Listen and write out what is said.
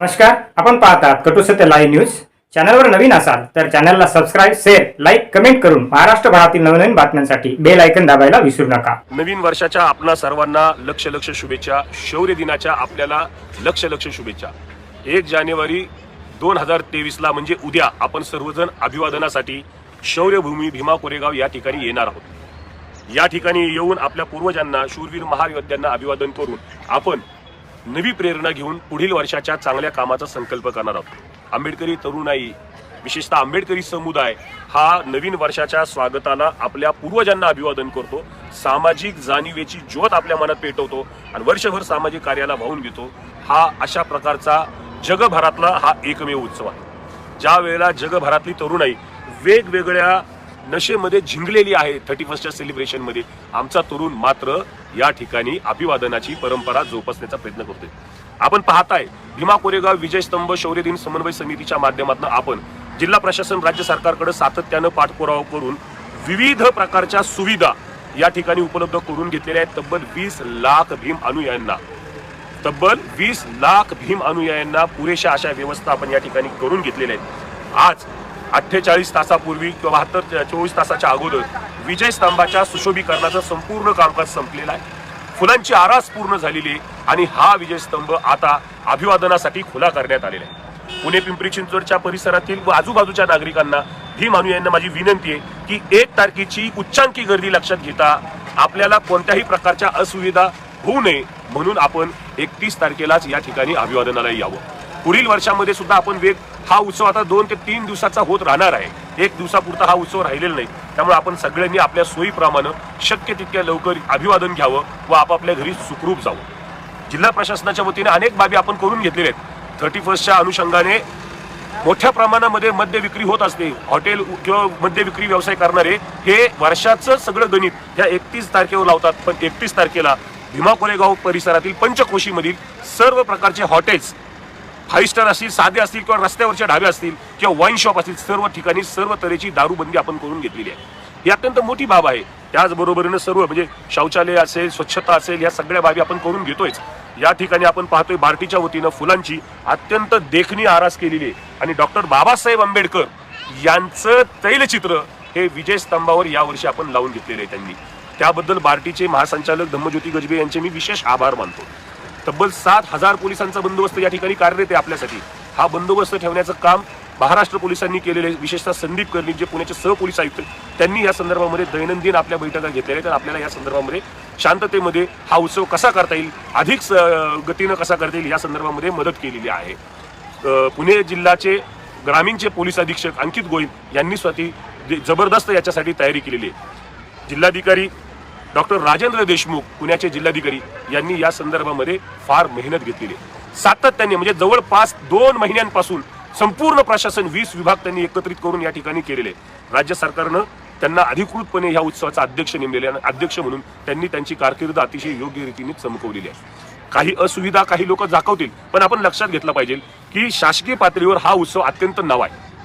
नमस्कार आपण पाहतात कटू सत्य लाईव्ह न्यूज चॅनलवर नवीन असाल तर चॅनलला सबस्क्राईब शेअर लाईक कमेंट करून महाराष्ट्रभरातील नवनवीन बातम्यांसाठी बेल ऐकन दाबायला विसरू नका. नवीन वर्षाच्या आपणा सर्वांना लक्ष लक्ष शुभेच्छा. शौर्य दिनाच्या आपल्याला लक्ष लक्ष शुभेच्छा. एक जानेवारी दोन हजार तेवीसला म्हणजे उद्या आपण सर्वजण अभिवादनासाठी शौर्यभूमी भीमा कोरेगाव या ठिकाणी येणार आहोत. या ठिकाणी येऊन आपल्या पूर्वजांना शूरवीर महायोद्ध्यांना अभिवादन करून आपण नवी प्रेरणा घेऊन पुढील वर्षाच्या चांगल्या कामाचा संकल्प करणार आहोत. आंबेडकरी तरुणाई विशेषतः आंबेडकरी समुदाय हा नवीन वर्षाच्या स्वागताला आपल्या पूर्वजांना अभिवादन करतो सामाजिक जाणीवेची ज्योत आपल्या मनात पेटवतो आणि वर्षभर सामाजिक कार्याला वाहून घेतो हा अशा प्रकारचा जगभरातला हा एकमेव उत्सव आहे. ज्या वेळेला जगभरातली तरुणाई वेगवेगळ्या नशेमध्ये झिंगलेली आहे थर्टी फर्स्टच्या सेलिब्रेशनमध्ये आमचा तरुण मात्र या ठिकाणी अभिवादनाची परंपरा जोपासण्याचा प्रयत्न करतोय. आपण पाहताय भीमा कोरेगाव विजय स्तंभ शौर्य दिन समन्वय समितीच्या माध्यमातून आपण जिल्हा प्रशासन राज्य सरकारकडे सातत्यानं पाठपुरावा करून विविध प्रकारच्या सुविधा या ठिकाणी उपलब्ध करून घेतलेल्या आहेत. तब्बल वीस लाख भीम अनुयायांना तब्बल वीस लाख भीम अनुयायांना पुरेशा अशा व्यवस्था आपण या ठिकाणी करून घेतलेल्या आहेत. आज अठ्ठेचाळीस तासापूर्वी किंवा बहात्तर चोवीस तासाच्या अगोदर विजय स्तंभाच्या सुशोभीकरणाचं संपूर्ण कामकाज संपलेलं आहे. फुलांची आरास पूर्ण झालेली आहे आणि हा विजय स्तंभ आता अभिवादनासाठी खुला करण्यात आलेला आहे. पुणे पिंपरी चिंचवडच्या परिसरातील व आजूबाजूच्या नागरिकांना ही मानू यांना माझी विनंती आहे की एक तारखेची उच्चांकी गर्दी लक्षात घेता आपल्याला कोणत्याही प्रकारच्या असुविधा होऊ नये म्हणून आपण एकतीस तारखेलाच या ठिकाणी अभिवादनाला यावं. पुढील वर्षामध्ये सुद्धा आपण वेग हा उत्सव आता दोन ते तीन दिवसाचा होत राहणार आहे. एक दिवसापुरता हा उत्सव राहिलेला नाही. त्यामुळे आपण सगळ्यांनी आपल्या सोयीप्रमाणे शक्य तितक्या लवकर अभिवादन घ्यावं व आपापल्या घरी सुखरूप जावं. जिल्हा प्रशासनाच्या वतीने अनेक बाबी आपण करून घेतलेल्या आहेत. थर्टी फर्स्टच्या अनुषंगाने मोठ्या प्रमाणामध्ये मद्य विक्री होत असते. हॉटेल किंवा मद्य विक्री व्यवसाय करणारे हे वर्षाचं सगळं गणित ह्या एकतीस तारखेवर लावतात. पण एकतीस तारखेला भीमा कोरेगाव परिसरातील पंचकोशीमधील सर्व प्रकारचे हॉटेल्स फाईव्ह स्टार असतील साधे असतील किंवा रस्त्यावरचे ढाबे असतील किंवा वाईन शॉप असतील सर्व ठिकाणी सर्व तऱ्हेची दारूबंदी आपण करून घेतलेली आहे. ही अत्यंत मोठी बाब आहे. त्याचबरोबरीनं सर्व म्हणजे शौचालय असेल स्वच्छता असेल या सगळ्या बाबी आपण करून घेतोयच. या ठिकाणी आपण पाहतोय बार्टीच्या वतीनं फुलांची अत्यंत देखणी आरास केलेली आहे. आणि डॉक्टर बाबासाहेब आंबेडकर यांचं तैलचित्र हे विजय स्तंभावर यावर्षी आपण लावून घेतलेले आहे त्यांनी. त्याबद्दल बार्टीचे महासंचालक धम्मज्योती गजबे यांचे मी विशेष आभार मानतो. तब्बल सात हजार पोलिसांचा बंदोबस्त या ठिकाणी कार्यरत आहे आपल्यासाठी. हा बंदोबस्त ठेवण्याचं काम महाराष्ट्र पोलिसांनी केलेले विशेषतः संदीप कर्णिक जे पुण्याचे सहपोलीस आयुक्त त्यांनी या संदर्भामध्ये दैनंदिन आपल्या बैठका घेतलेल्या तर आपल्याला या संदर्भामध्ये शांततेमध्ये हा उत्सव कसा करता येईल अधिक स- गतीनं कसा करता येईल या संदर्भामध्ये मदत केलेली आहे. पुणे जिल्ह्याचे ग्रामीणचे पोलीस अधीक्षक अंकित गोयल यांनी स्वतः जे- जबरदस्त याच्यासाठी तयारी केलेली आहे. जिल्हाधिकारी डॉक्टर राजेंद्र देशमुख पुण्याचे जिल्हाधिकारी यांनी या संदर्भामध्ये फार मेहनत घेतलेली आहे. सातत्याने म्हणजे जवळपास दोन महिन्यांपासून संपूर्ण प्रशासन वीस विभाग त्यांनी एकत्रित करून या ठिकाणी केलेले राज्य सरकारनं त्यांना अधिकृतपणे या उत्सवाचा अध्यक्ष नेमलेले आहे. आणि अध्यक्ष म्हणून त्यांनी त्यांची कारकीर्द अतिशय योग्य रीतीने चमकवलेली आहे. काही असुविधा काही लोक दाखवतील पण आपण लक्षात घेतलं पाहिजे की शासकीय पातळीवर हा उत्सव अत्यंत नवा आहे.